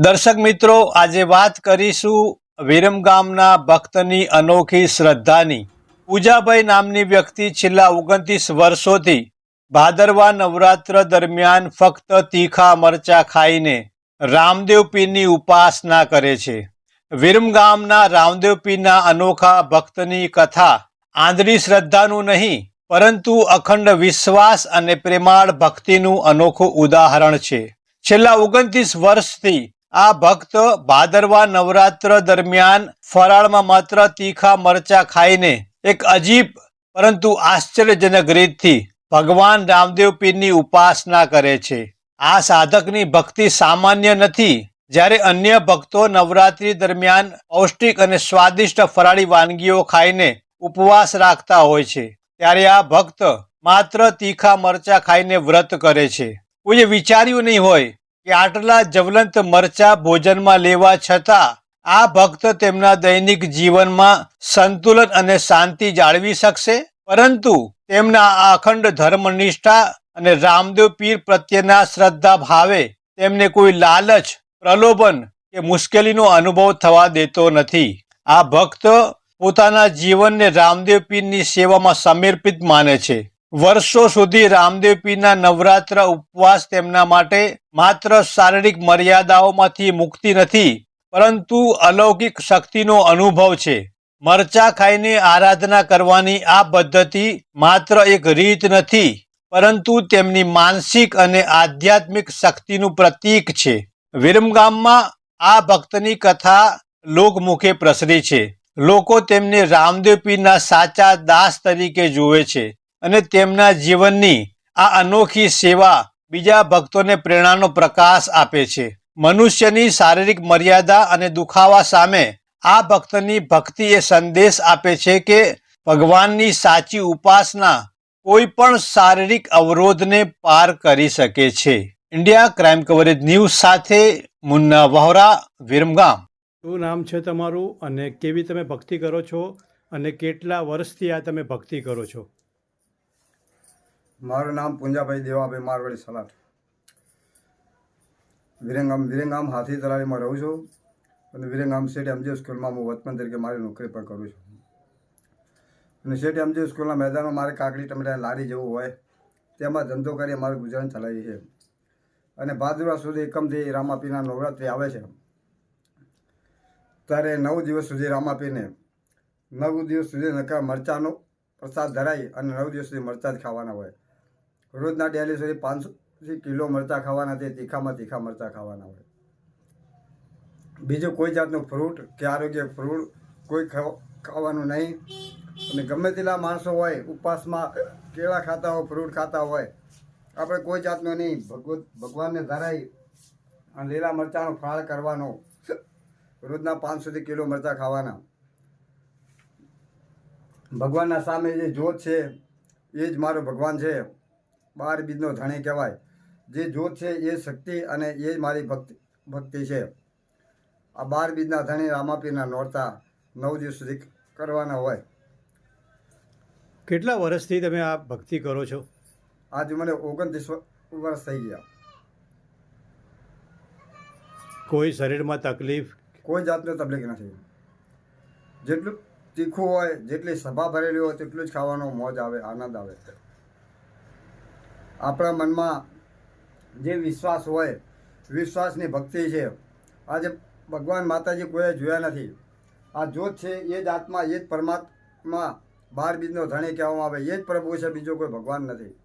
દર્શક મિત્રો, આજે વાત કરીશું વિરમગામના ભક્તની અનોખી શ્રદ્ધાની. પૂજાભાઈ નામની વ્યક્તિ છેલ્લા ઓગણત્રીસ વર્ષોથી ભાદરવા નવરાત્ર દરમિયાન ફક્ત તીખા મરચા ખાઈને રામદેવ પીરની ઉપાસના કરે છે. વિરમગામના રામદેવ પીરના અનોખા ભક્તની કથા આંધળી શ્રદ્ધાનું નહીં, પરંતુ અખંડ વિશ્વાસ અને પ્રેમાળ ભક્તિનું અનોખું ઉદાહરણ છે. છેલ્લા ઓગણત્રીસ વર્ષથી આ ભક્ત ભાદરવા નવરાત્ર દરમિયાન ફરાળમાં માત્ર તીખા મરચા ખાઈને એક અજીબ, પરંતુ આશ્ચર્યજનક રીતથી ભગવાન રામદેવ પીરની ઉપાસના કરે છે. આ સાધકની ભક્તિ સામાન્ય નથી. જ્યારે અન્ય ભક્તો નવરાત્રી દરમિયાન પૌષ્ટિક અને સ્વાદિષ્ટ ફરાળી વાનગીઓ ખાઈને ઉપવાસ રાખતા હોય છે, ત્યારે આ ભક્ત માત્ર તીખા મરચા ખાઈને વ્રત કરે છે. કોઈએ વિચાર્યું નહીં હોય કે આટલા જવલંત મરચા ભોજનમાં લેવા છતાં આ ભક્ત તેમના દૈનિક જીવનમાં સંતુલન અને શાંતિ જાળવી શકશે? પરંતુ તેમના અખંડ ધર્મનિષ્ઠા અને રામદેવ પીર પ્રત્યેના શ્રદ્ધા ભાવે તેમને કોઈ લાલચ, પ્રલોભન કે મુશ્કેલીનો અનુભવ થવા દેતો નથી. આ ભક્ત પોતાના જીવનને રામદેવ પીરની સેવામાં સમર્પિત માને છે. વર્ષો સુધી રામદેવ પીરના નવરાત્ર ઉપવાસ તેમના માટે માત્ર શારીરિક મર્યાદાઓમાંથી મુક્તિ નથી, પરંતુ અલૌકિક શક્તિનો અનુભવ છે. મરચા ખાઈને આરાધના કરવાની આ પદ્ધતિ માત્ર એક રીત નથી, પરંતુ તેમની માનસિક અને આધ્યાત્મિક શક્તિનું પ્રતીક છે. વિરમગામમાં આ ભક્તની કથા લોકમુખે પ્રસરી છે. લોકો તેમને રામદેવ પીરના સાચા દાસ તરીકે જુએ છે. અને તેમના જીવનની આ અનોખી સેવા બીજા ભક્તોને પ્રેરણાનો પ્રકાશ આપે છે. મનુષ્યની શારીરિક મર્યાદા અને દુખાવા સામે આ ભક્તની ભક્તિ એ સંદેશ આપે છે કે ભગવાનની સાચી ઉપાસના કોઈ પણ શારીરિક અવરોધને પાર કરી શકે છે. ઇન્ડિયા ક્રાઇમ કવરેજ ન્યૂઝ સાથે મુન્ના વહોરા, વિરમગામ. શું નામ છે તમારું અને કેવી તમે ભક્તિ કરો છો અને કેટલા વર્ષથી આ તમે ભક્તિ કરો છો? મારું નામ પુંજાભાઈ દેવાભાઈ મારવાડી સલાટ વિરંગામ વિરંગામ હાથી તલાડીમાં રહું છું અને વિરંગામ શેઠ એમજી સ્કૂલમાં હું વચપન તરીકે મારી નોકરી પણ કરું છું. અને શેઠ એમજી સ્કૂલના મેદાનમાં મારે કાકડી, ટમેટા, લારી જેવું હોય, તેમાં ધંધો કરી અમારું ગુજરાન ચલાવીએ છીએ. અને ભાદરવા સુધી એકમથી રામાપીના નવરાત્રિ આવે છે. ત્યારે નવ દિવસ સુધી રામાપીને નવ દિવસ સુધી નકા મરચાંનો પ્રસાદ ધરાઈ અને નવ દિવસ સુધી મરચાં જ ખાવાના હોય. રોજના ડેલી સુધી પાંચસોથી કિલો મરચાં ખાવાના તે તીખામાં તીખા મરચાં ખાવાના હોય. બીજું કોઈ જાતનું ફ્રૂટ કે આરોગ્ય ફ્રૂટ કોઈ ખાવ- ખાવાનું નહીં. અને ગમે તેટલા માણસો હોય, ઉપવાસમાં કેળા ખાતા હોય ફ્રૂટ ખાતા હોય, આપણે કોઈ જાતનું નહીં. ભગવત ભગવાનને ધરાઈ અને લીલા મરચાંનો ફાળ કરવાનો. રોજના પાંચસોથી કિલો મરચાં ખાવાના. ભગવાનના સામે જે જ્યોત છે, એ જ મારો ભગવાન છે. બાર બીજનો ધણી કહેવાય. જે જ્યોત છે એ શક્તિ અને એ મારી ભક્તિ ભક્તિ છે. આ બાર બીજના ધણી રામાપીરના નોરતા નવ દિવસ સુધી કરવાના હોય. કેટલા વર્ષથી તમે આ ભક્તિ કરો છો? આજે મને ઓગણત્રીસ વર્ષ થઈ ગયા. કોઈ શરીરમાં તકલીફ? કોઈ જાતની તકલીફ નથી. જેટલું તીખું હોય જેટલી સભા ભરેલી હોય તેટલું જ ખાવાનો મોજ આવે આનંદ આવે. આપણા મનમાં જે વિશ્વાસ હોય, વિશ્વાસની ભક્તિ છે. આજે ભગવાન માતાજી કોઈએ જોયા નથી. આ જ્યોત છે, એ જ આત્મા, એ જ પરમાત્મા બાર બીજનો ધણી કહેવામાં આવે. એ જ પ્રભુ છે, બીજો કોઈ ભગવાન નથી.